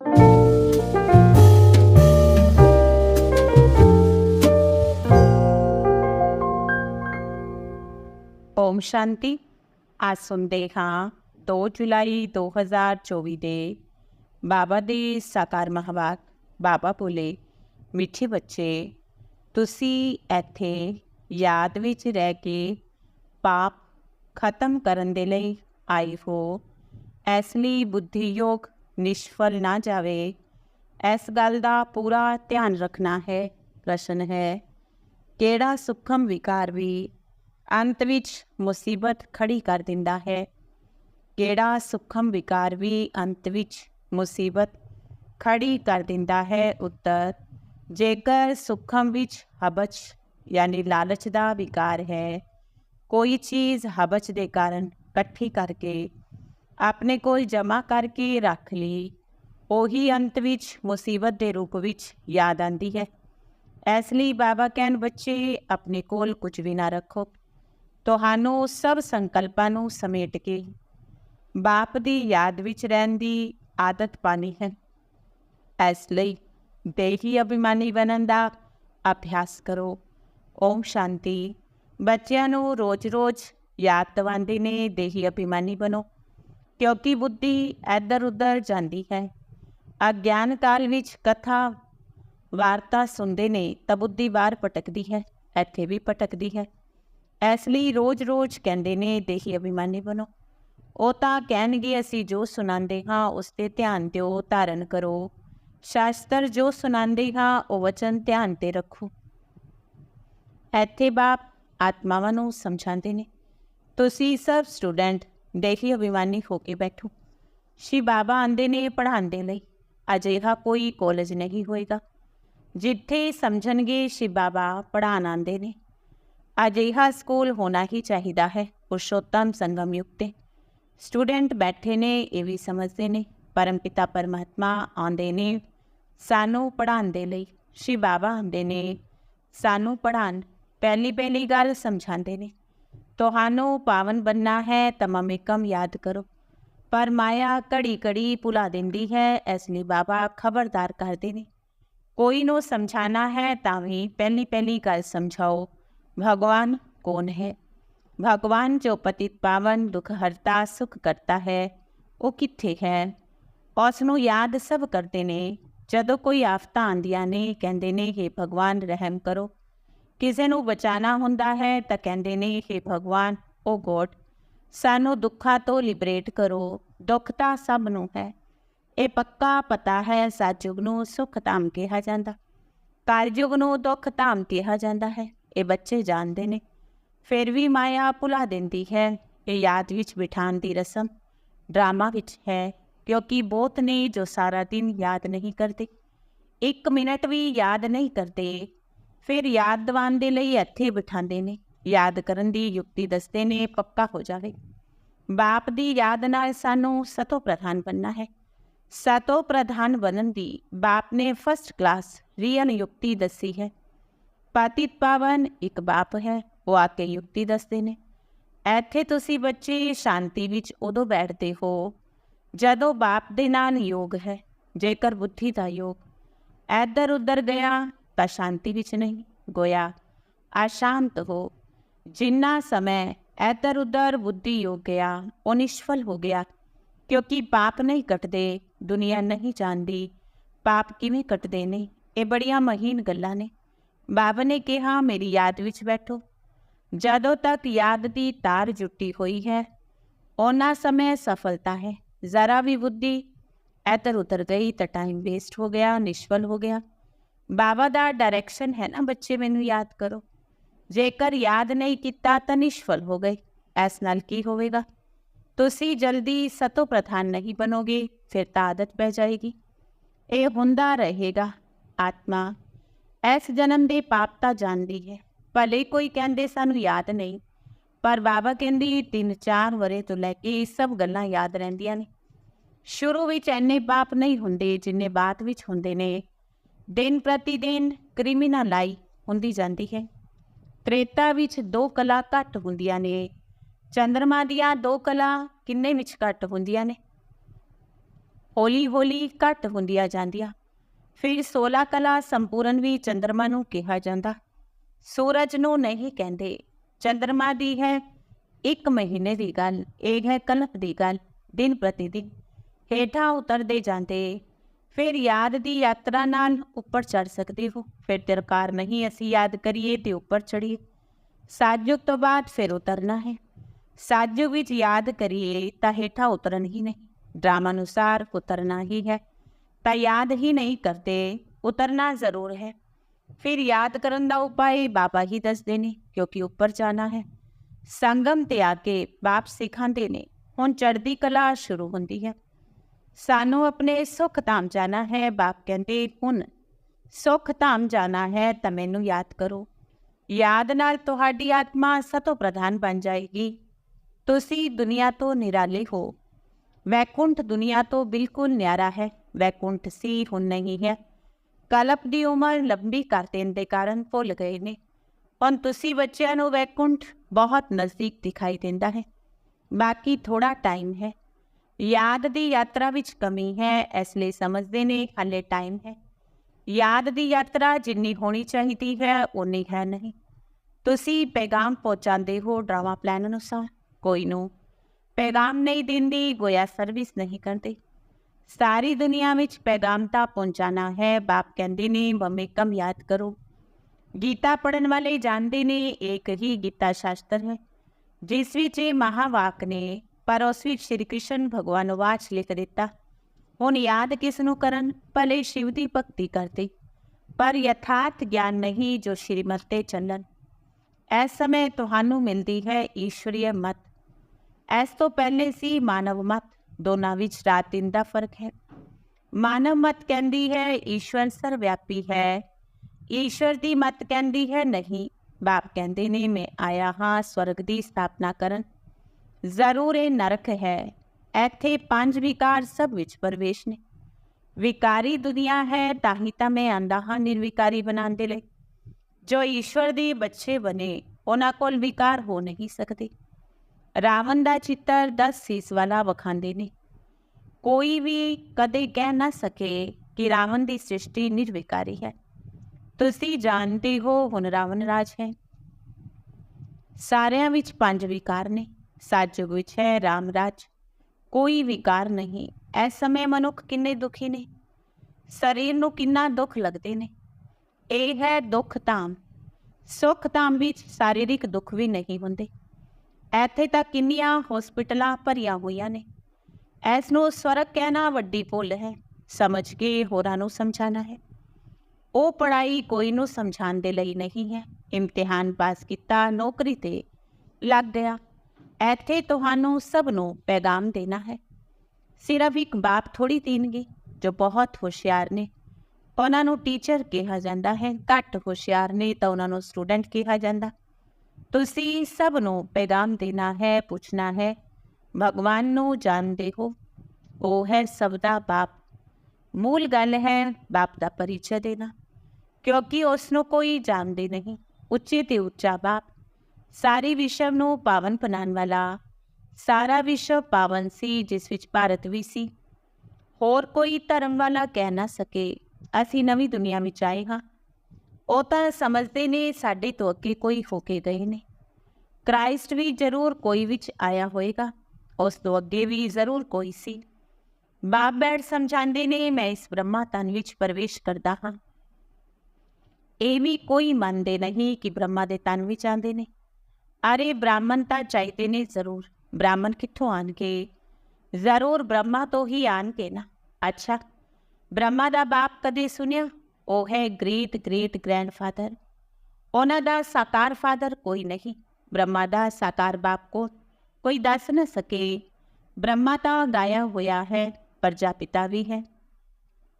ਓਮ ਸ਼ਾਂਤੀ ਅੱਜ ਸੁਣਦੇ ਹਾਂ 2 ਜੁਲਾਈ 2024 ਦੇ ਬਾਬਾ ਦੇ ਸਾਕਾਰ ਮਹਾਵਾਕ ਬਾਬਾ ਬੋਲੇ ਮਿੱਠੇ ਬੱਚੇ ਤੁਸੀਂ ਇੱਥੇ ਯਾਦ ਵਿੱਚ ਰਹਿ ਕੇ ਪਾਪ ਖਤਮ ਕਰਨ ਦੇ ਲਈ ਆਏ ਹੋ ਇਸ ਲਈ ਬੁੱਧੀ ਯੋਗ ਨਿਸ਼ਫਲ ਨਾ ਜਾਵੇ। ਇਸ ਗੱਲ ਦਾ ਪੂਰਾ ਧਿਆਨ ਰੱਖਣਾ ਹੈ, ਪ੍ਰਸ਼ਨ ਹੈ, ਕਿਹੜਾ ਸੁਖਮ ਵਿਕਾਰ ਵੀ ਅੰਤ ਵਿੱਚ ਮੁਸੀਬਤ ਖੜੀ ਕਰ ਦਿੰਦਾ ਹੈ? ਕਿਹੜਾ ਸੁਖਮ ਵਿਕਾਰ ਵੀ ਅੰਤ ਵਿੱਚ ਮੁਸੀਬਤ ਖੜੀ ਕਰ ਦਿੰਦਾ ਹੈ? ਉੱਤਰ, ਜੇਕਰ ਸੁਖਮ ਵਿੱਚ ਹਬਚ ਯਾਨੀ ਲਾਲਚ ਦਾ ਵਿਕਾਰ ਹੈ, ਕੋਈ ਚੀਜ਼ ਹਬਚ ਦੇ ਕਾਰਨ ਇਕੱਠੀ ਕਰਕੇ ਆਪਣੇ ਕੋਲ ਜਮ੍ਹਾਂ ਕਰਕੇ ਰੱਖ ਲਈ। ਉਹੀ ਅੰਤ ਵਿੱਚ, ਮੁਸੀਬਤ ਦੇ ਰੂਪ ਵਿੱਚ ਯਾਦ ਆਂਦੀ ਹੈ। ਇਸ ਲਈ ਬਾਬਾ ਕਹਿਣ ਬੱਚੇ, ਆਪਣੇ ਕੋਲ ਕੁਝ ਵੀ ਨਾ ਰੱਖੋ। ਤੁਹਾਨੂੰ ਸਭ ਸੰਕਲਪਾਂ ਨੂੰ ਸਮੇਟ ਕੇ ਬਾਪ ਦੀ ਯਾਦ ਵਿੱਚ ਰਹਿਣ ਦੀ ਆਦਤ ਪਾਣੀ ਹੈ। ਇਸ ਲਈ ਦੇਹੀ ਅਭਿਮਾਨੀ ਬਣਨ ਦਾ ਅਭਿਆਸ ਕਰੋ। ਓਮ ਸ਼ਾਂਤੀ। ਬੱਚਿਆਂ ਨੂੰ ਰੋਜ਼-ਰੋਜ਼ ਯਾਦ ਦਿਵਾਉਂਦੇ ਨੇ ਦੇਹੀ ਅਭਿਮਾਨੀ ਬਣੋ। ਕਿਉਂਕਿ ਬੁੱਧੀ ਇੱਧਰ ਉੱਧਰ ਜਾਂਦੀ ਹੈ। ਅਗਿਆਨ ਕਾਲ ਵਿੱਚ ਕਥਾ ਵਾਰਤਾ ਸੁਣਦੇ ਨੇ ਤਾਂ ਬੁੱਧੀ ਬਾਹਰ ਭਟਕਦੀ ਹੈ, ਇੱਥੇ ਵੀ ਭਟਕਦੀ ਹੈ। ਇਸ ਲਈ ਰੋਜ਼-ਰੋਜ਼ ਕਹਿੰਦੇ ਨੇ, ਦੇਹੀ ਅਭਿਮਾਨੀ ਬਣੋ। ਉਹ ਤਾਂ ਕਹਿਣਗੇ, ਅਸੀਂ ਜੋ ਸੁਣਾਉਂਦੇ ਹਾਂ, ਉਸ ਤੇ ਧਿਆਨ ਦਿਓ, ਧਾਰਨ ਕਰੋ। ਸ਼ਾਸਤਰ ਜੋ ਸੁਣਾਉਂਦੇ ਹਾਂ, ਉਹ ਵਚਨ ਧਿਆਨ ਤੇ ਰੱਖੋ। ਇੱਥੇ ਬਾਪ ਆਤਮਾਵਾਂ ਨੂੰ ਸਮਝਾਉਂਦੇ ਨੇ। ਤੁਸੀਂ ਸਭ ਸਟੂਡੈਂਟ ਦੇਹੀ ਅਭਿਮਾਨੀ ਹੋ ਕੇ ਬੈਠੋ। ਸ਼੍ਰੀ ਬਾਬਾ ਆਂਦੇ ਨੇ ਪੜ੍ਹਾਉਣ ਦੇ ਲਈ। ਅਜਿਹਾ ਕੋਈ ਕਾਲਜ ਨਹੀਂ ਹੋਏਗਾ। ਜਿੱਥੇ ਸਮਝਣਗੇ ਸ਼ਿਵ ਬਾਬਾ ਪੜ੍ਹਾਉਣ ਆਂਦੇ ਨੇ। ਅਜਿਹਾ ਸਕੂਲ ਹੋਣਾ ਹੀ ਚਾਹੀਦਾ ਹੈ ਪੁਰਸ਼ੋਤਮ ਸੰਗਮ ਯੁਕਤੇ। ਸਟੂਡੈਂਟ ਬੈਠੇ ਨੇ, ਇਹ ਵੀ ਸਮਝਦੇ ਨੇ। ਪਰਮ ਪਿਤਾ ਪਰਮਾਤਮਾ ਆਉਂਦੇ ਨੇ ਸਾਨੂੰ ਪੜ੍ਹਾਉਣ ਦੇ ਲਈ। ਸ਼੍ਰੀ ਬਾਬਾ ਆਉਂਦੇ ਨੇ, ਸਾਨੂੰ ਪੜ੍ਹਾਉਣ। ਪਹਿਲੀ ਪਹਿਲੀ ਗੱਲ ਸਮਝਾਉਂਦੇ ਨੇ। તોહાનો पावन बनना है तमाम कम याद करो। पर माया घड़ी घड़ी भुला देंदी है इसलिए बाबा खबरदार कर ने कोई नो समझाना है तभी पहली पहली गल समझाओ। भगवान कौन है? भगवान जो पतित पावन दुख हरता, सुख करता है, वो कितने है? उसनों याद सब करते ने, जदों कोई आफत आंदिया ने कहते ने, हे भगवान, रहम करो। ਕਿਸੇ ਨੂੰ ਬਚਾਣਾ ਹੁੰਦਾ ਹੈ ਤਾਂ ਕਹਿੰਦੇ ਨੇ हे ਭਗਵਾਨ, ਓ ਗੋਡ, ਸਾਨੂੰ ਦੁੱਖਾਂ ਤੋਂ ਲਿਬਰੇਟ ਕਰੋ, ਦੁੱਖ ਤਾਂ ਸਭ ਨੂੰ ਹੈ। ਇਹ ਪੱਕਾ ਪਤਾ ਹੈ ਸਤਜੁਗ ਨੂੰ ਸੁਖ ਧਾਮ ਕਿਹਾ ਜਾਂਦਾ। ਕਾਰਜੁਗ ਨੂੰ ਦੁੱਖ ਧਾਮ ਕਿਹਾ ਜਾਂਦਾ ਹੈ। ਇਹ ਬੱਚੇ ਜਾਣਦੇ ਨੇ। ਫਿਰ ਵੀ ਮਾਇਆ ਭੁਲਾ ਦਿੰਦੀ ਹੈ, ਇਹ ਯਾਦ ਵਿੱਚ ਬਿਠਾਉਣ ਦੀ ਰਸਮ। ਡਰਾਮਾ ਵਿੱਚ ਹੈ, ਕਿਉਂਕਿ ਬਹੁਤ ਨੇ ਜੋ ਸਾਰਾ ਦਿਨ ਯਾਦ ਨਹੀਂ ਕਰਦੇ। ਇੱਕ ਮਿੰਟ ਵੀ ਯਾਦ ਨਹੀਂ ਕਰਦੇ ਫਿਰ ਯਾਦ ਦਿਵਾਉਣ ਦੇ ਲਈ ਇੱਥੇ ਬਿਠਾਉਂਦੇ ਨੇ, ਯਾਦ ਕਰਨ ਦੀ ਯੁਕਤੀ ਦੱਸਦੇ ਨੇ, ਪੱਕਾ ਹੋ ਜਾਵੇ। ਬਾਪ ਦੀ ਯਾਦ ਨਾਲ ਸਾਨੂੰ ਸਤੋ ਪ੍ਰਧਾਨ ਬਣਨਾ ਹੈ। ਸਤੋ ਪ੍ਰਧਾਨ ਬਣਨ ਦੀ ਬਾਪ ਨੇ ਫਸਟ ਕਲਾਸ ਰੀਅਲ ਯੁਕਤੀ ਦੱਸੀ ਹੈ। ਪਤਿਤ ਪਾਵਨ ਇੱਕ ਬਾਪ ਹੈ, ਉਹ ਆ ਕੇ ਯੁਕਤੀ ਦੱਸਦੇ ਨੇ। ਇੱਥੇ ਤੁਸੀਂ ਬੱਚੇ ਸ਼ਾਂਤੀ ਵਿੱਚ ਉਦੋਂ ਬੈਠਦੇ ਹੋ ਜਦੋਂ ਬਾਪ ਦੇ ਨਾਲ ਯੋਗ ਹੈ, ਜੇਕਰ ਬੁੱਧੀ ਦਾ ਯੋਗ। ਇੱਧਰ ਉੱਧਰ ਗਿਆ ਤਾਂ ਸ਼ਾਂਤੀ ਵਿੱਚ ਨਹੀਂ ਗੋਇਆ ਅਸ਼ਾਂਤ ਹੋ ਜਿੰਨਾ ਸਮੇਂ ਇੱਧਰ ਉੱਧਰ ਬੁੱਧੀ ਯੋਗ ਗਿਆ ਉਹ ਨਿਸ਼ਫਲ ਹੋ ਗਿਆ ਕਿਉਂਕਿ ਪਾਪ ਨਹੀਂ ਕੱਟਦੇ ਦੁਨੀਆ ਨਹੀਂ ਜਾਣਦੀ ਪਾਪ ਕਿਵੇਂ ਕੱਟਦੇ ਨੇ ਇਹ ਬੜੀਆਂ ਮਹੀਨ ਗੱਲਾਂ ਨੇ ਬਾਬਾ ਨੇ ਕਿਹਾ ਮੇਰੀ ਯਾਦ ਵਿੱਚ ਬੈਠੋ ਜਦੋਂ ਤੱਕ ਯਾਦ ਦੀ ਤਾਰ ਜੁੱਟੀ ਹੋਈ ਹੈ ਉਹਨਾਂ ਸਮੇਂ ਸਫਲਤਾ ਹੈ ਜ਼ਰਾ ਵੀ ਬੁੱਧੀ ਇੱਧਰ ਉਧਰ ਗਈ ਤਾਂ ਟਾਈਮ ਵੇਸਟ ਹੋ ਗਿਆ ਨਿਸ਼ਫਲ ਹੋ ਗਿਆ ਬਾਬਾ ਦਾ ਡਾਇਰੈਕਸ਼ਨ ਹੈ ਨਾ, ਬੱਚੇ ਮੈਨੂੰ ਯਾਦ ਕਰੋ। ਜੇਕਰ ਯਾਦ ਨਹੀਂ ਕੀਤਾ ਤਾਂ ਨਿਸ਼ਫਲ ਹੋ ਗਏ। ਇਸ ਨਾਲ ਕੀ ਹੋਵੇਗਾ? ਤੁਸੀਂ ਜਲਦੀ ਸਤੋ ਪ੍ਰਧਾਨ ਨਹੀਂ ਬਣੋਗੇ, ਫਿਰ ਤਾਂ ਆਦਤ ਪੈ ਜਾਏਗੀ। ਇਹ ਹੁੰਦਾ ਰਹੇਗਾ। ਆਤਮਾ ਇਸ ਜਨਮ ਦੇ ਪਾਪ ਤਾਂ ਜਾਣਦੀ ਹੈ, ਭਲੇ ਕੋਈ ਕਹਿੰਦੇ ਸਾਨੂੰ ਯਾਦ ਨਹੀਂ। ਪਰ ਬਾਬਾ ਕਹਿੰਦੀ, ਤਿੰਨ ਚਾਰ ਵਰੇ ਤੋਂ ਲੈ ਕੇ ਇਹ ਸਭ ਗੱਲਾਂ ਯਾਦ ਰਹਿੰਦੀਆਂ ਨੇ। ਸ਼ੁਰੂ ਵਿੱਚ ਐਨੇ ਪਾਪ ਨਹੀਂ ਹੁੰਦੇ ਜਿੰਨੇ ਬਾਅਦ ਵਿੱਚ ਹੁੰਦੇ ਨੇ। ਦਿਨ ਪ੍ਰਤੀ ਪ੍ਰਤੀਦਿਨ ਕ੍ਰਿਮੀਨਲਾਈ ਹੁੰਦੀ ਜਾਂਦੀ ਹੈ। ਤ੍ਰੇਤਾ ਵਿੱਚ ਦੋ ਕਲਾ ਘੱਟ ਹੁੰਦੀਆਂ ਨੇ। ਚੰਦਰਮਾ ਦੀਆਂ ਦੋ ਕਲਾ ਕਿੰਨੇ ਵਿੱਚ ਘੱਟ ਹੁੰਦੀਆਂ ਨੇ? ਹੌਲੀ ਹੌਲੀ ਘੱਟ ਹੁੰਦੀਆਂ ਜਾਂਦੀਆਂ। ਫਿਰ 16 ਕਲਾ ਸੰਪੂਰਨ ਵੀ ਚੰਦਰਮਾ ਨੂੰ ਕਿਹਾ ਜਾਂਦਾ। ਸੂਰਜ ਨੂੰ ਨਹੀਂ ਕਹਿੰਦੇ। ਚੰਦਰਮਾ ਦੀ ਹੈ ਇੱਕ ਮਹੀਨੇ ਦੀ ਗੱਲ, ਇਹ ਹੈ ਕਲਪ ਦੀ ਗੱਲ, ਦਿਨ ਪ੍ਰਤੀ ਦਿਨ। ਹੇਠਾਂ ਉਤਰਦੇ ਜਾਂਦੇ ਫਿਰ ਯਾਦ ਦੀ ਯਾਤਰਾ ਨਾਲ ਉੱਪਰ ਚੜ ਸਕਦੇ ਹੋ। ਫਿਰ ਦਰਕਾਰ ਨਹੀਂ ਅਸੀਂ ਯਾਦ ਕਰੀਏ ਤੇ ਉੱਪਰ ਚੜੀਏ ਸਾਜਯੁਗ ਤੋਂ ਬਾਅਦ ਫਿਰ ਉਤਰਨਾ ਹੈ। ਸਾਜੁਗ ਵਿੱਚ ਯਾਦ ਕਰੀਏ ਤਾਂ ਹੇਠਾਂ ਉਤਰਨ ਹੀ ਨਹੀਂ। ਡਰਾਮਾ ਅਨੁਸਾਰ ਉਤਰਨਾ ਹੀ ਹੈ। ਤਾਂ ਯਾਦ ਹੀ ਨਹੀਂ ਕਰਦੇ, ਉਤਰਨਾ ਜ਼ਰੂਰ ਹੈ। ਫਿਰ ਯਾਦ ਕਰਨ ਦਾ ਉਪਾਅ ਬਾਬਾ ਹੀ ਦੱਸਦੇ ਨੇ, ਕਿਉਂਕਿ ਉੱਪਰ ਜਾਣਾ ਹੈ। ਸੰਗਮ ਤੇ ਆ ਕੇ ਬਾਪ ਸਿਖਾਉਂਦੇ ਨੇ। ਹੁਣ ਚੜ੍ਹਦੀ ਕਲਾ ਸ਼ੁਰੂ ਹੁੰਦੀ ਹੈ। ਸਾਨੂੰ ਆਪਣੇ ਸੁਖ ਧਾਮ ਜਾਣਾ ਹੈ, ਬਾਪ ਕਹਿੰਦੇ, ਹੁਣ ਸੁਖ ਧਾਮ ਜਾਣਾ ਹੈ ਤਾਂ ਮੈਨੂੰ ਯਾਦ ਕਰੋ। ਯਾਦ ਨਾਲ ਤੁਹਾਡੀ ਆਤਮਾ ਸਤੋ ਪ੍ਰਧਾਨ ਬਣ ਜਾਏਗੀ। ਤੁਸੀਂ ਦੁਨੀਆ ਤੋਂ ਨਿਰਾਲੇ ਹੋ। ਵੈਕੁੰਠ ਦੁਨੀਆ ਤੋਂ ਬਿਲਕੁਲ ਨਿਆਰਾ ਹੈ। ਵੈਕੁੰਠ ਸੀ, ਹੁਣ ਨਹੀਂ ਹੈ। ਕਲਪ ਦੀ ਉਮਰ ਲੰਬੀ ਕਰ ਦੇਣ ਦੇ ਕਾਰਨ ਭੁੱਲ ਗਏ ਨੇ। ਹੁਣ ਤੁਸੀਂ ਬੱਚਿਆਂ ਨੂੰ ਵੈਕੁੰਠ ਬਹੁਤ ਨਜ਼ਦੀਕ ਦਿਖਾਈ ਦਿੰਦਾ ਹੈ। ਬਾਕੀ ਥੋੜਾ ਟਾਈਮ ਹੈ। ਯਾਦ ਦੀ ਯਾਤਰਾ ਵਿੱਚ ਕਮੀ ਹੈ, ਇਸ ਲਈ ਸਮਝਦੇ ਨੇ, ਹਾਲੇ ਟਾਈਮ ਹੈ। ਯਾਦ ਦੀ ਯਾਤਰਾ ਜਿੰਨੀ ਹੋਣੀ ਚਾਹੀਦੀ ਹੈ ਉਨੀ ਹੈ ਨਹੀਂ। ਤੁਸੀਂ ਪੈਗਾਮ ਪਹੁੰਚਾਉਂਦੇ ਹੋ ਡਰਾਮਾ ਪਲਾਨ ਅਨੁਸਾਰ, ਕੋਈ ਨੂੰ ਪੈਗਾਮ ਨਹੀਂ ਦਿੰਦੀ, ਗੋਇਆ ਸਰਵਿਸ ਨਹੀਂ ਕਰਦੇ। ਸਾਰੀ ਦੁਨੀਆ ਵਿੱਚ ਪੈਗਾਮ ਤਾਂ ਪਹੁੰਚਾਣਾ ਹੈ, ਬਾਪ ਕਹਿੰਦੇ ਨੇ, ਮੰਮੀ ਕਮ ਯਾਦ ਕਰੋ। ਗੀਤਾ ਪੜਨ ਵਾਲੇ ਜਾਣਦੇ ਨੇ ਇੱਕ ਹੀ ਗੀਤਾ ਸ਼ਾਸਤਰ ਹੈ, ਜਿਸ ਵਿੱਚ ਇਹ ਮਹਾਵਾਕ ਨੇ ਪਰ ਉਸ ਵਿੱਚ ਸ਼੍ਰੀ ਕ੍ਰਿਸ਼ਨ ਭਗਵਾਨ ਵਾਚ ਲਿਖ ਦਿੱਤਾ। ਹੁਣ ਯਾਦ ਕਿਸ ਨੂੰ ਕਰਨ? ਭਲੇ ਸ਼ਿਵ ਦੀ ਭਗਤੀ ਕਰਦੇ। ਪਰ ਯਥਾਰਥ ਗਿਆਨ ਨਹੀਂ ਜੋ ਸ਼੍ਰੀਮਤ ਤੇ ਚੱਲਣ ਇਸ ਸਮੇਂ ਤੁਹਾਨੂੰ ਮਿਲਦੀ ਹੈ ਈਸ਼ਵਰੀय ਮਤ। ਇਸ ਤੋਂ ਪਹਿਲੇ ਸੀ ਮਾਨਵ ਮਤ। ਦੋਨਾਂ ਵਿੱਚ ਰਾਤ ਦਿਨ ਦਾ ਫ਼ਰਕ ਹੈ। ਮਾਨਵ ਮਤ ਕਹਿੰਦੀ ਹੈ, ਈਸ਼ਵਰ ਸਰਵਿਆਪੀ ਹੈ। ਈਸ਼ਵਰ ਦੀ ਮਤ ਕਹਿੰਦੀ ਹੈ, ਨਹੀਂ। ਬਾਪ ਕਹਿੰਦੇ ਨੇ, ਮੈਂ ਆਇਆ ਹਾਂ ਸਵਰਗ ਦੀ ਸਥਾਪਨਾ ਕਰਨ। ਜ਼ਰੂਰ ਇਹ ਨਰਕ ਹੈ। ਇੱਥੇ ਪੰਜ ਵਿਕਾਰ ਸਭ ਵਿੱਚ ਪ੍ਰਵੇਸ਼ ਨੇ। ਵਿਕਾਰੀ ਦੁਨੀਆ ਹੈ ਤਾਂ ਹੀ ਤਾਂ ਮੈਂ ਆਂਦਾ ਹਾਂ ਨਿਰਵਿਕਾਰੀ ਬਣਾਉਣ ਦੇ ਲਈ। ਜੋ ਈਸ਼ਵਰ ਦੇ ਬੱਚੇ ਬਣੇ, ਉਹਨਾਂ ਕੋਲ ਵਿਕਾਰ ਹੋ ਨਹੀਂ ਸਕਦੇ। ਰਾਵਣ ਦਾ ਚਿੱਤਰ 10 ਸੀਸ ਵਾਲਾ ਵਖਾਂਦੇ ਨੇ। ਕੋਈ ਵੀ ਕਦੇ ਕਹਿ ਨਾ ਸਕੇ ਕਿ ਰਾਵਣ ਦੀ ਸ੍ਰਿਸ਼ਟੀ ਨਿਰਵਿਕਾਰੀ ਹੈ। ਤੁਸੀਂ ਜਾਣਦੇ ਹੋ ਹੁਣ ਰਾਵਣ ਰਾਜ ਹੈ। ਸਾਰਿਆਂ ਵਿੱਚ ਪੰਜ ਵਿਕਾਰ ਨੇ। ਸਤਜੁਗ ਵਿੱਚ ਹੈ, ਰਾਮ ਰਾਜ। ਕੋਈ ਵਿਕਾਰ ਨਹੀਂ। ਇਸ ਸਮੇਂ ਮਨੁੱਖ ਕਿੰਨੇ ਦੁਖੀ ਨੇ। ਸਰੀਰ ਨੂੰ ਕਿੰਨਾ ਦੁੱਖ ਲੱਗਦੇ ਨੇ। ਇਹ ਹੈ ਦੁੱਖ ਧਾਮ। ਸੁੱਖ ਧਾਮ ਵਿੱਚ ਸਰੀਰਿਕ ਦੁੱਖ ਵੀ ਨਹੀਂ ਹੁੰਦੇ। ਇੱਥੇ ਤਾਂ ਕਿੰਨੀਆਂ ਹਸਪੀਟਲਾਂ ਭਰੀਆਂ ਹੋਈਆਂ ਨੇ। ਇਸ ਨੂੰ ਸਵਰਗ ਕਹਿਣਾ ਵੱਡੀ ਭੁੱਲ ਹੈ। ਸਮਝ ਕੇ ਹੋਰਾਂ ਨੂੰ ਸਮਝਾਣਾ ਹੈ। ਉਹ ਪੜਾਈ ਕੋਈ ਨੂੰ ਸਮਝਾਉਣ ਦੇ ਲਈ ਨਹੀਂ ਹੈ। ਇਮਤਿਹਾਨ ਪਾਸ ਕੀਤਾ, ਨੌਕਰੀ ਤੇ ਲੱਗ ਗਿਆ। ਇੱਥੇ ਤੁਹਾਨੂੰ ਸਭ ਨੂੰ ਪੈਗਾਮ ਦੇਣਾ ਹੈ। ਸਿਰਫ ਇੱਕ ਬਾਪ ਥੋੜੀ ਦੇਣਗੇ ਜੋ ਬਹੁਤ ਹੁਸ਼ਿਆਰ ਨੇ। ਉਹਨਾਂ ਨੂੰ ਟੀਚਰ ਕਿਹਾ ਜਾਂਦਾ ਹੈ, ਘੱਟ ਹੁਸ਼ਿਆਰ ਨੇ ਤਾਂ ਉਹਨਾਂ ਨੂੰ ਸਟੂਡੈਂਟ ਕਿਹਾ ਜਾਂਦਾ। ਤੁਸੀਂ ਸਭ ਨੂੰ ਪੈਗਾਮ ਦੇਣਾ ਹੈ, ਪੁੱਛਣਾ ਹੈ, ਭਗਵਾਨ ਨੂੰ ਜਾਣਦੇ ਹੋ। ਉਹ ਹੈ ਸਭ ਦਾ ਬਾਪ। ਮੂਲ ਗੱਲ ਹੈ ਬਾਪ ਦਾ ਪਰਿਚੈ ਦੇਣਾ, ਕਿਉਂਕਿ ਉਸ ਨੂੰ ਕੋਈ ਜਾਣਦੇ ਨਹੀਂ। ਉੱਚੇ ਤੇ ਉੱਚਾ ਬਾਪ ਸਾਰੇ ਵਿਸ਼ਵ ਨੂੰ ਪਾਵਨ ਬਣਾਉਣ ਵਾਲਾ ਸਾਰਾ ਵਿਸ਼ਵ ਪਾਵਨ ਸੀ, ਜਿਸ ਵਿੱਚ ਭਾਰਤ ਵੀ ਸੀ। ਹੋਰ ਕੋਈ ਧਰਮ ਵਾਲਾ ਕਹਿ ਨਾ ਸਕੇ, ਅਸੀਂ ਨਵੀਂ ਦੁਨੀਆ ਵਿੱਚ ਆਏ ਹਾਂ। ਉਹ ਤਾਂ ਸਮਝਦੇ ਨੇ, ਸਾਡੇ ਤੋਂ ਅੱਗੇ ਕੋਈ ਹੋ ਕੇ ਗਏ ਨੇ। ਕ੍ਰਾਈਸਟ ਵੀ ਜ਼ਰੂਰ ਕੋਈ ਵਿੱਚ ਆਇਆ ਹੋਏਗਾ, ਉਸ ਤੋਂ ਅੱਗੇ ਵੀ ਜ਼ਰੂਰ ਕੋਈ ਸੀ। ਬਾਪ ਬੈਠ ਸਮਝਾਉਂਦੇ ਨੇ, ਮੈਂ ਇਸ ਬ੍ਰਹਮਾ ਤਨ ਵਿੱਚ ਪ੍ਰਵੇਸ਼ ਕਰਦਾ ਹਾਂ। ਇਹ ਵੀ ਕੋਈ ਮੰਨਦੇ ਨਹੀਂ ਕਿ ਬ੍ਰਹਮਾ ਦੇ ਤਨ ਵਿੱਚ ਆਉਂਦੇ ਨੇ। ਅਰੇ ਬ੍ਰਾਹਮਣ ਤਾਂ ਚਾਹੀਦੇ ਨੇ ਜ਼ਰੂਰ। ਬ੍ਰਾਹਮਣ ਕਿੱਥੋਂ ਆਣਗੇ? ਜ਼ਰੂਰ ਬ੍ਰਹਮਾ ਤੋਂ ਹੀ ਆਣਗੇ ਨਾ। ਅੱਛਾ, ਬ੍ਰਹਮਾ ਦਾ ਬਾਪ ਕਦੇ ਸੁਣਿਆ? ਉਹ ਹੈ ਗ੍ਰੇਟ ਗ੍ਰੇਟ ਗ੍ਰੈਂਡਫਾਦਰ। ਉਹਨਾਂ ਦਾ ਸਾਕਾਰ ਫਾਦਰ ਕੋਈ ਨਹੀਂ। ਬ੍ਰਹਮਾ ਦਾ ਸਾਕਾਰ ਬਾਪ ਕੋ ਕੋਈ ਦੱਸ ਨਾ ਸਕੇ। ਬ੍ਰਹਮਾ ਤਾਂ ਗਾਇਆ ਹੋਇਆ ਹੈ, ਪ੍ਰਜਾਪਿਤਾ ਵੀ ਹੈ।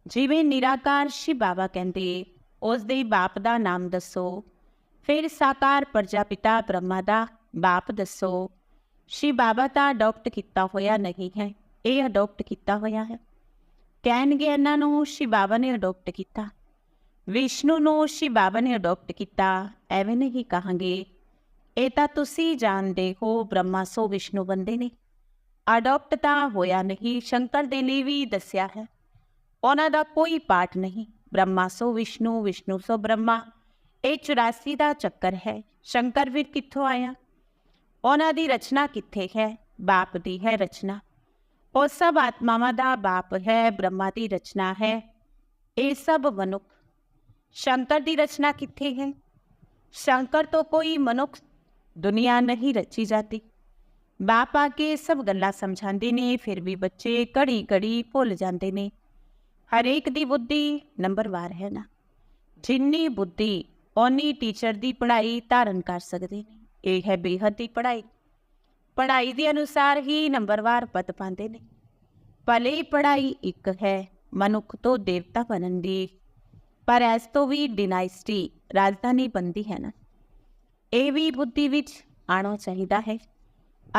ਜਿਵੇਂ ਨਿਰਾਕਾਰ ਸ਼ਿਵ ਬਾਬਾ ਕਹਿੰਦੇ ਉਸ ਦੇ ਬਾਪ ਦਾ ਨਾਮ ਦੱਸੋ। ਫਿਰ ਸਾਕਾਰ ਪ੍ਰਜਾਪਿਤਾ ਬ੍ਰਹਮਾ ਦਾ ਬਾਪ ਦੱਸੋ ਸ਼ਿਵ ਬਾਬਾ ਤਾਂ ਅਡਾਪਟ ਕੀਤਾ ਹੋਇਆ ਨਹੀਂ ਹੈ, ਇਹ ਅਡਾਪਟ ਕੀਤਾ ਹੋਇਆ ਹੈ। ਕਹਿਣਗੇ ਇਹਨਾਂ ਨੂੰ ਸ਼ਿਵ ਬਾਬਾ ਨੇ ਅਡਾਪਟ ਕੀਤਾ। ਵਿਸ਼ਨੂੰ ਨੂੰ ਸ਼ਿਵ ਬਾਬਾ ਨੇ ਅਡਾਪਟ ਕੀਤਾ, ਐਵੇਂ ਨਹੀਂ ਕਹਾਂਗੇ। ਇਹ ਤਾਂ ਤੁਸੀਂ ਜਾਣਦੇ ਹੋ ਬ੍ਰਹਮਾ ਸੋ ਵਿਸ਼ਨੂੰ ਬੰਦੇ ਨੇ। ਅਡਾਪਟ ਤਾਂ ਹੋਇਆ ਨਹੀਂ, ਸ਼ੰਕਰ ਦੇ ਲਈ ਵੀ ਦੱਸਿਆ ਹੈ। ਉਹਨਾਂ ਦਾ ਕੋਈ ਪਾਠ ਨਹੀਂ, ਬ੍ਰਹਮਾ ਸੋ ਵਿਸ਼ਨੂੰ ਵਿਸ਼ਨੂੰ ਸੋ ਬ੍ਰਹਮਾ। ਇਹ 84 ਦਾ ਚੱਕਰ ਹੈ। ਸ਼ੰਕਰ ਫਿਰ ਕਿੱਥੋਂ ਆਇਆ? ਉਹਨਾਂ ਦੀ ਰਚਨਾ ਕਿੱਥੇ ਹੈ? ਬਾਪ ਦੀ ਹੈ ਰਚਨਾ। ਉਹ ਸਭ ਆਤਮਾਵਾਂ ਦਾ ਬਾਪ ਹੈ, ਬ੍ਰਹਮਾ ਦੀ ਰਚਨਾ ਹੈ। ਇਹ ਸਭ ਮਨੁੱਖ। ਸ਼ੰਕਰ ਦੀ ਰਚਨਾ ਕਿੱਥੇ ਹੈ? ਸ਼ੰਕਰ ਤੋਂ ਕੋਈ ਮਨੁੱਖ ਦੁਨੀਆ ਨਹੀਂ ਰਚੀ ਜਾਂਦੀ। ਬਾਪ ਆ ਕੇ ਸਭ ਗੱਲਾਂ ਸਮਝਾਉਂਦੇ ਨੇ, ਫਿਰ ਵੀ ਬੱਚੇ ਘੜੀ ਘੜੀ ਭੁੱਲ ਜਾਂਦੇ ਨੇ। ਹਰੇਕ ਦੀ ਬੁੱਧੀ ਨੰਬਰਵਾਰ ਹੈ ਨਾ। ਜਿੰਨੀ ਬੁੱਧੀ ਓਨੀ ਟੀਚਰ ਦੀ ਪੜ੍ਹਾਈ ਧਾਰਨ ਕਰ ਸਕਦੇ ਨੇ। ਇਹ ਹੈ ਬੇਹੱਦ ਦੀ ਪੜ੍ਹਾਈ। ਪੜ੍ਹਾਈ ਦੇ ਅਨੁਸਾਰ ਹੀ ਨੰਬਰਵਾਰ ਪਦ ਪਾਉਂਦੇ ਨੇ। ਭਲੇ ਪੜ੍ਹਾਈ ਇੱਕ ਹੈ, ਮਨੁੱਖ ਤੋਂ ਦੇਵਤਾ ਬਣਨ ਦੀ। ਪਰ ਇਸ ਤੋਂ ਵੀ ਡਿਨਾਈਸਟੀ ਰਾਜਧਾਨੀ ਬੰਦੀ ਹੈ ਨਾ। ਇਹ ਵੀ ਬੁੱਧੀ ਵਿੱਚ ਆਣਾ ਚਾਹੀਦਾ ਹੈ।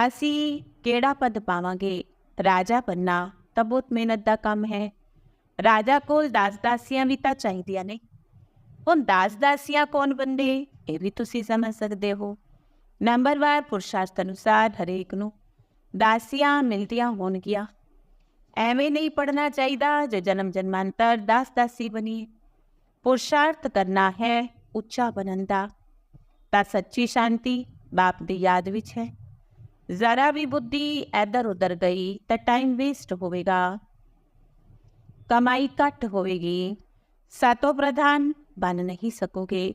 ਅਸੀਂ ਕਿਹੜਾ ਪਦ ਪਾਵਾਂਗੇ? ਰਾਜਾ ਬੰਨਾ ਤਾਂ ਬਹੁਤ ਮਿਹਨਤ ਦਾ ਕੰਮ ਹੈ। ਰਾਜਾ ਕੋਲ ਦਾਸ ਦਾਸੀਆਂ ਵੀ ਤਾਂ ਚਾਹੀਦੀਆਂ ਨੇ। ਹੁਣ ਦਾਸ ਦਾਸੀਆਂ ਕੌਣ ਬੰਦੇ? ਇਹ ਵੀ ਤੁਸੀਂ ਸਮਝ ਸਕਦੇ ਹੋ। ਨੰਬਰਵਾਰ ਪੁਰਸ਼ਾਰਥ ਅਨੁਸਾਰ ਹਰੇਕ ਨੂੰ ਦਾਸੀਆਂ ਮਿਲਦੀਆਂ ਹੋਣਗੀਆਂ। ਐਵੇਂ ਨਹੀਂ ਪੜਨਾ ਚਾਹੀਦਾ ਜੋ ਜਨਮ ਜਨਮਾਂਤਰ ਦਾਸ ਦਾਸੀ ਬਣੀ। ਪੁਰਸ਼ਾਰਥ ਕਰਨਾ ਹੈ ਉੱਚਾ ਬਣਨ ਦਾ। ਤਾਂ ਸੱਚੀ ਸ਼ਾਂਤੀ ਬਾਪ ਦੀ ਯਾਦ ਵਿੱਚ ਹੈ। ਜ਼ਰਾ ਵੀ ਬੁੱਧੀ ਇੱਧਰ ਉੱਧਰ ਗਈ ਤਾਂ ਟਾਈਮ ਵੇਸਟ ਹੋਵੇਗਾ। ਕਮਾਈ ਘੱਟ ਹੋਵੇਗੀ। ਸਾਤੋਂ ਪ੍ਰਧਾਨ ਬਣ ਨਹੀਂ ਸਕੋਗੇ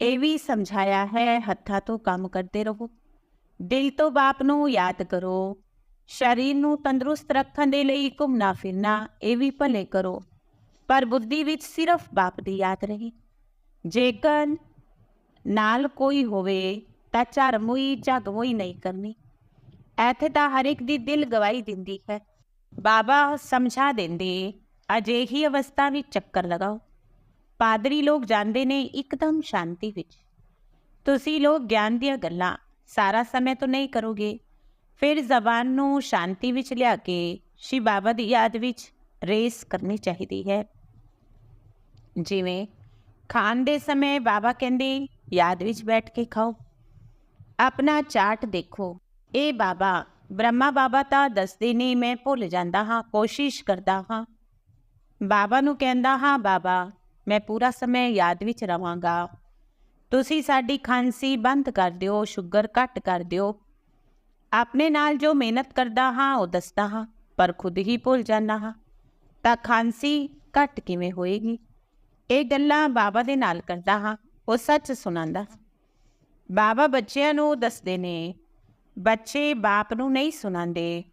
ਇਹ ਵੀ ਸਮਝਾਇਆ ਹੈ ਹੱਥਾਂ ਤੋਂ ਕੰਮ ਕਰਦੇ ਰਹੋ ਦਿਲ ਤੋਂ ਬਾਪ ਨੂੰ ਯਾਦ ਕਰੋ ਸਰੀਰ ਨੂੰ ਤੰਦਰੁਸਤ ਰੱਖਣ ਦੇ ਲਈ ਘੁੰਮਣਾ ਫਿਰਨਾ ਇਹ ਵੀ ਭਲੇ ਕਰੋ ਪਰ ਬੁੱਧੀ ਵਿੱਚ ਸਿਰਫ ਬਾਪ ਦੀ ਯਾਦ ਰਹੇ ਜੇਕਰ ਨਾਲ ਕੋਈ ਹੋਵੇ ਤਾਂ ਝਰਮੋਈ ਝਗਮੋਈ ਨਹੀਂ ਕਰਨੀ ਐਥੇ ਤਾਂ ਹਰ ਇੱਕ ਦੀ ਦਿਲ ਗਵਾਈ ਦਿੰਦੀ ਹੈ ਬਾਬਾ ਸਮਝਾ ਦਿੰਦੇ ਅਜਿਹੀ ਅਵਸਥਾ ਵਿੱਚ ਚੱਕਰ ਲਗਾਓ ਪਾਦਰੀ ਲੋਕ ਜਾਂਦੇ ਨੇ ਇੱਕਦਮ ਸ਼ਾਂਤੀ ਵਿੱਚ। ਤੁਸੀਂ ਲੋਕ ਗਿਆਨ ਦੀਆਂ ਗੱਲਾਂ ਸਾਰਾ ਸਮੇਂ ਤੋਂ ਨਹੀਂ ਕਰੋਗੇ। ਫਿਰ ਜ਼ਬਾਨ ਨੂੰ ਸ਼ਾਂਤੀ ਵਿੱਚ ਲਿਆ ਕੇ ਸ਼੍ਰੀ ਬਾਬਾ ਦੀ ਯਾਦ ਵਿੱਚ ਰੇਸ ਕਰਨੀ ਚਾਹੀਦੀ ਹੈ। ਜਿਵੇਂ, ਖਾਣ ਦੇ ਸਮੇਂ ਬਾਬਾ ਕਹਿੰਦੇ, ਯਾਦ ਵਿੱਚ ਬੈਠ ਕੇ ਖਾਓ। ਆਪਣਾ ਚਾਰਟ ਦੇਖੋ। ਇਹ ਬਾਬਾ, ਬ੍ਰਹਮਾ ਬਾਬਾ ਤਾਂ ਦੱਸਦੇ ਨੇ, ਮੈਂ ਭੁੱਲ ਜਾਂਦਾ ਹਾਂ, ਕੋਸ਼ਿਸ਼ ਕਰਦਾ ਹਾਂ। ਬਾਬਾ ਨੂੰ ਕਹਿੰਦਾ ਹਾਂ, ਬਾਬਾ ਮੈਂ ਪੂਰਾ ਸਮੇਂ ਯਾਦ ਵਿੱਚ ਰਵਾਂਗਾ। ਤੁਸੀਂ ਸਾਡੀ ਖਾਂਸੀ ਬੰਦ ਕਰ ਦਿਓ, ਸ਼ੂਗਰ ਘੱਟ ਕਰ ਦਿਓ। ਆਪਣੇ ਨਾਲ ਜੋ ਮਿਹਨਤ ਕਰਦਾ ਹਾਂ, ਉਹ ਦੱਸਦਾ ਹਾਂ, ਪਰ ਖੁਦ ਹੀ ਭੁੱਲ ਜਾਂਦਾ ਹਾਂ। ਤਾਂ ਖਾਂਸੀ ਘੱਟ ਕਿਵੇਂ ਹੋਏਗੀ? ਇਹ ਗੱਲਾਂ ਬਾਬਾ ਦੇ ਨਾਲ ਕਰਦਾ ਹਾਂ, ਉਹ ਸੱਚ ਸੁਣਾਉਂਦਾ। ਬਾਬਾ ਬੱਚਿਆਂ ਨੂੰ ਦੱਸਦੇ ਨੇ, ਬੱਚੇ ਬਾਪ ਨੂੰ ਨਹੀਂ ਸੁਣਾਉਂਦੇ।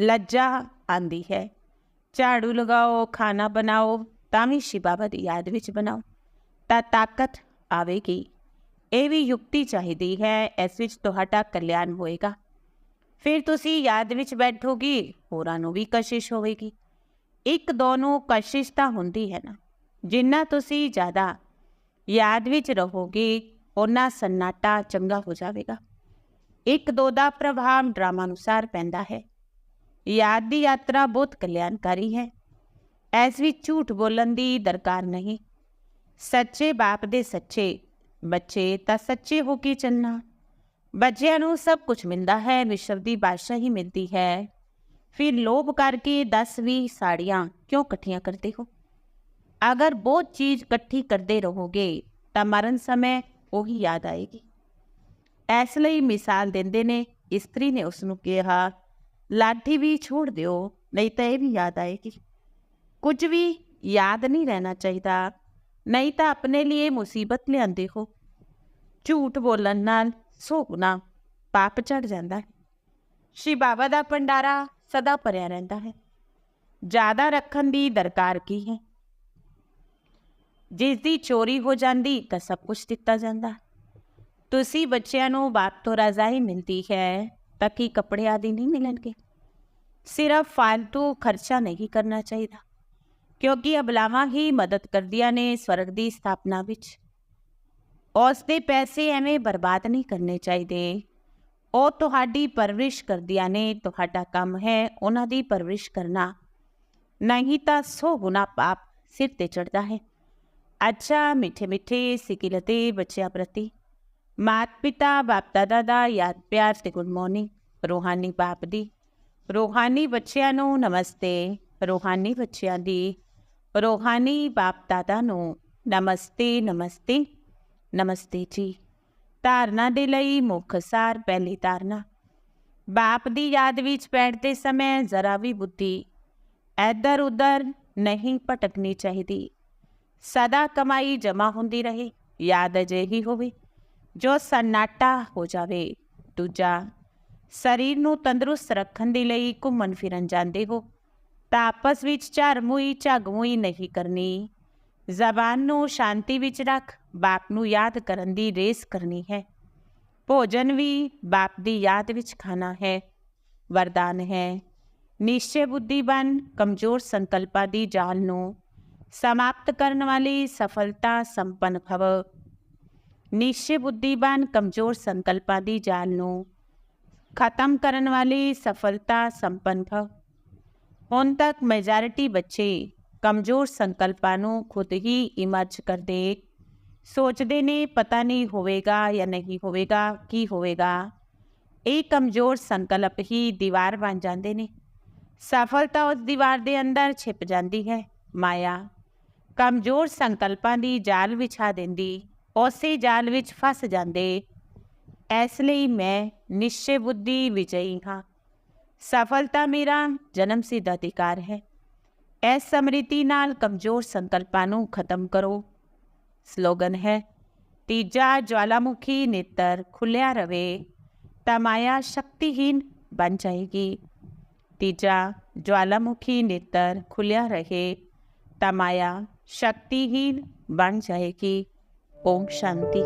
ਲੱਜਾ ਆਂਦੀ ਹੈ, ਝਾੜੂ ਲਗਾਓ, ਖਾਣਾ ਬਣਾਓ ਤਾਂ ਵੀ ਸ਼ਿਵ ਬਾਬਾ ਦੀ ਯਾਦ ਵਿੱਚ ਬਣਾਓ ਤਾਂ ਤਾਕਤ ਆਵੇਗੀ ਇਹ ਵੀ ਯੁਕਤੀ ਚਾਹੀਦੀ ਹੈ ਇਸ ਵਿੱਚ ਤੁਹਾਡਾ ਕਲਿਆਣ ਹੋਏਗਾ ਫਿਰ ਤੁਸੀਂ ਯਾਦ ਵਿੱਚ ਬੈਠੋਗੇ ਹੋਰਾਂ ਨੂੰ ਵੀ ਕਸ਼ਿਸ਼ ਹੋਵੇਗੀ ਇੱਕ ਦੋ ਨੂੰ ਕਸ਼ਿਸ਼ ਤਾਂ ਹੁੰਦੀ ਹੈ ਨਾ ਜਿੰਨਾ ਤੁਸੀਂ ਜ਼ਿਆਦਾ ਯਾਦ ਵਿੱਚ ਰਹੋਗੇ ਉਹਨਾਂ ਸੰਨਾਟਾ ਚੰਗਾ ਹੋ ਜਾਵੇਗਾ ਇੱਕ ਦੋ ਦਾ ਪ੍ਰਭਾਵ ਡਰਾਮਾ ਅਨੁਸਾਰ ਪੈਂਦਾ ਹੈ ਯਾਦ ਦੀ ਯਾਤਰਾ ਬਹੁਤ ਕਲਿਆਣਕਾਰੀ ਹੈ ਐਸ ਵਿੱਚ ਝੂਠ ਬੋਲਣ ਦੀ ਦਰਕਾਰ ਨਹੀਂ। ਸੱਚੇ ਬਾਪ ਦੇ ਸੱਚੇ ਬੱਚੇ ਤਾਂ ਸੱਚੇ ਹੋ ਕੇ ਚੱਲਣਾ ਬੱਚਿਆਂ ਨੂੰ ਸਭ ਕੁਝ ਮਿਲਦਾ ਹੈ, ਵਿਸ਼ਵ ਦੀ ਬਾਦਸ਼ਾਹ ਹੀ ਮਿਲਦੀ ਹੈ। ਫਿਰ ਲੋਭ ਕਰਕੇ 10 20 ਸਾੜੀਆਂ ਕਿਉਂ ਇਕੱਠੀਆਂ ਕਰਦੇ ਹੋ? ਅਗਰ ਬਹੁਤ ਚੀਜ਼ ਇਕੱਠੀ ਕਰਦੇ ਰਹੋਗੇ ਤਾਂ ਮਰਨ ਸਮੇਂ ਉਹੀ ਯਾਦ ਆਏਗੀ। ਇਸ ਲਈ ਮਿਸਾਲ ਦਿੰਦੇ ਨੇ, ਇਸਤਰੀ ਨੇ ਉਸ ਨੂੰ ਕਿਹਾ, ਲਾਠੀ ਵੀ ਛੋੜ ਦਿਓ, ਨਹੀਂ ਤਾਂ ਇਹ ਵੀ ਯਾਦ ਆਏਗੀ। ਕੁਝ ਵੀ ਯਾਦ ਨਹੀਂ ਰਹਿਣਾ ਚਾਹੀਦਾ। ਨਹੀਂ ਤਾਂ ਆਪਣੇ ਲਈ ਮੁਸੀਬਤ ਲਿਆਂਦੇ ਹੋ। ਝੂਠ ਬੋਲਣ ਨਾਲ ਸੋਗੁਣਾ ਪਾਪ ਚੜ ਜਾਂਦਾ ਹੈ। ਸ਼੍ਰੀ ਬਾਬਾ ਦਾ ਭੰਡਾਰਾ ਸਦਾ ਭਰਿਆ ਰਹਿੰਦਾ ਹੈ। ਜ਼ਿਆਦਾ ਰੱਖਣ ਦੀ ਦਰਕਾਰ ਕੀ ਹੈ? ਜਿਸ ਦੀ ਚੋਰੀ ਹੋ ਜਾਂਦੀ ਤਾਂ ਸਭ ਕੁਝ ਦਿੱਤਾ ਜਾਂਦਾ। ਤੁਸੀਂ ਬੱਚਿਆਂ ਨੂੰ ਬਾਪ ਤੋਂ ਰਜ਼ਾਈ ਮਿਲਦੀ ਹੈ ਤਾਂ ਕੀ ਕੱਪੜੇ ਆਦਿ ਨਹੀਂ ਮਿਲਣਗੇ? ਸਿਰਫ ਫालतू ਖਰਚਾ ਨਹੀਂ ਕਰਨਾ ਚਾਹੀਦਾ। ਕਿਉਂਕਿ ਅਬਲਾਵਾਂ ਹੀ ਮਦਦ ਕਰਦੀਆਂ ਨੇ ਸਵਰਗ ਦੀ ਸਥਾਪਨਾ ਵਿੱਚ। ਉਸ ਦੇ ਪੈਸੇ ਐਵੇਂ ਬਰਬਾਦ ਨਹੀਂ ਕਰਨੇ ਚਾਹੀਦੇ। ਉਹ ਤੁਹਾਡੀ ਪਰਵਰਿਸ਼ ਕਰਦੀਆਂ ਨੇ, ਤੁਹਾਡਾ ਕੰਮ ਹੈ ਉਹਨਾਂ ਦੀ ਪਰਵਰਿਸ਼ ਕਰਨਾ। ਨਹੀਂ ਤਾਂ ਸੋ ਗੁਨਾ ਪਾਪ ਸਿਰ ਤੇ ਚੜਦਾ ਹੈ। ਅੱਛਾ, ਮਿੱਠੇ ਮਿੱਠੇ ਸਿਕਿਲਤੇ ਬੱਚਿਆਂ ਪ੍ਰਤੀ। ਮਾਤ ਪਿਤਾ ਬਾਪ ਦਾਦਾ ਦਾ ਯਾਦ ਪਿਆਰ ਤੇ ਗੁੱਡ ਮਾਰਨਿੰਗ ਰੂਹਾਨੀ ਬਾਪ ਦੀ। ਰੂਹਾਨੀ ਬੱਚਿਆਂ ਨੂੰ ਨਮਸਤੇ, ਰੂਹਾਨੀ ਬੱਚਿਆਂ ਦੀ ਰੋਹਾਨੀ ਬਾਪ ਦਾਦਾ ਨੂੰ ਨਮਸਤੇ ਨਮਸਤੇ ਨਮਸਤੇ ਜੀ ਧਾਰਨਾ ਦੇ ਲਈ ਮੁੱਖ ਸਾਰ ਪਹਿਲੀ ਧਾਰਨਾ ਬਾਪ ਦੀ ਯਾਦ ਵਿੱਚ ਬੈਠਦੇ ਸਮੇਂ ਜ਼ਰਾ ਵੀ ਬੁੱਧੀ ਇੱਧਰ ਉੱਧਰ ਨਹੀਂ ਭਟਕਣੀ ਚਾਹੀਦੀ ਸਦਾ ਕਮਾਈ ਜਮਾ ਹੁੰਦੀ ਰਹੇ ਯਾਦ ਅਜਿਹੀ ਹੋਵੇ ਜੋ ਸਨਾਟਾ ਹੋ ਜਾਵੇ ਦੂਜਾ ਸਰੀਰ ਨੂੰ ਤੰਦਰੁਸਤ ਰੱਖਣ ਦੇ ਲਈ ਘੁੰਮਣ ਫਿਰਨ ਜਾਂਦੇ ਹੋ ਤਾਂ ਆਪਸ ਵਿੱਚ ਝਰਮੂਈ ਝਗਮੂਈ ਨਹੀਂ ਕਰਨੀ। ਜ਼ਬਾਨ ਨੂੰ ਸ਼ਾਂਤੀ ਵਿੱਚ ਰੱਖ, ਬਾਪ ਨੂੰ ਯਾਦ ਕਰਨ ਦੀ ਰੇਸ ਕਰਨੀ ਹੈ। ਭੋਜਨ ਵੀ ਬਾਪ ਦੀ ਯਾਦ ਵਿੱਚ ਖਾਣਾ ਹੈ। ਵਰਦਾਨ ਹੈ। ਨਿਸ਼ਚੈ ਬੁੱਧੀ ਬਨ ਕਮਜ਼ੋਰ ਸੰਕਲਪਾਂ ਦੀ ਜਾਲ ਨੂੰ। ਸਮਾਪਤ ਕਰਨ ਵਾਲੀ ਸਫਲਤਾ ਸੰਪੰਨ ਭਵ। ਨਿਸ਼ਚੈ ਬੁੱਧੀ ਬਨ ਕਮਜ਼ੋਰ ਸੰਕਲਪਾਂ ਦੀ ਜਾਲ ਨੂੰ। ਖਤਮ ਕਰਨ ਵਾਲੀ ਸਫਲਤਾ ਸੰਪੰਨ ਭਵ। ਹੁਣ ਤੱਕ ਮੈਜੋਰਿਟੀ ਬੱਚੇ ਕਮਜ਼ੋਰ ਸੰਕਲਪਾਂ ਨੂੰ ਖੁਦ ਹੀ ਇਮਰਜ ਕਰਦੇ ਸੋਚਦੇ ਨੇ, ਪਤਾ ਨਹੀਂ ਹੋਵੇਗਾ ਜਾਂ ਨਹੀਂ ਹੋਵੇਗਾ, ਕੀ ਹੋਵੇਗਾ। ਇਹ ਕਮਜ਼ੋਰ ਸੰਕਲਪ ਹੀ ਦੀਵਾਰ ਬਣ ਜਾਂਦੇ ਨੇ। ਸਫਲਤਾ ਉਸ ਦੀਵਾਰ ਦੇ ਅੰਦਰ ਛਿਪ ਜਾਂਦੀ ਹੈ, ਮਾਇਆ। ਕਮਜ਼ੋਰ ਸੰਕਲਪਾਂ ਦੀ ਜਾਲ ਵਿਛਾ ਦਿੰਦੀ, ਉਸੇ ਜਾਲ ਵਿੱਚ ਫਸ ਜਾਂਦੇ। ਇਸ ਲਈ ਮੈਂ ਨਿਸ਼ਚੈ ਬੁੱਧੀ ਵਿਜਈ ਹਾਂ। ਸਫਲਤਾ ਮੇਰਾ ਜਨਮ ਸਿੱਧ ਅਧਿਕਾਰ ਹੈ ਇਸ ਸਮ੍ਰਿਤੀ ਨਾਲ ਕਮਜ਼ੋਰ ਸੰਕਲਪਾਂ ਨੂੰ ਖਤਮ ਕਰੋ ਸਲੋਗਨ ਹੈ ਤੀਜਾ ਜਵਾਲਾਮੁਖੀ ਨੇਤਰ ਖੁੱਲਿਆ ਰਵੇ ਤਾਂ ਮਾਇਆ ਸ਼ਕਤੀਹੀਨ ਬਣ ਜਾਏਗੀ ਤੀਜਾ ਜਵਾਲਾਮੁਖੀ ਨੇਤਰ ਖੁੱਲਿਆ ਰਹੇ ਤਾਂ ਮਾਇਆ ਸ਼ਕਤੀਹੀਨ ਬਣ ਜਾਏਗੀ ਓਮ ਸ਼ਾਂਤੀ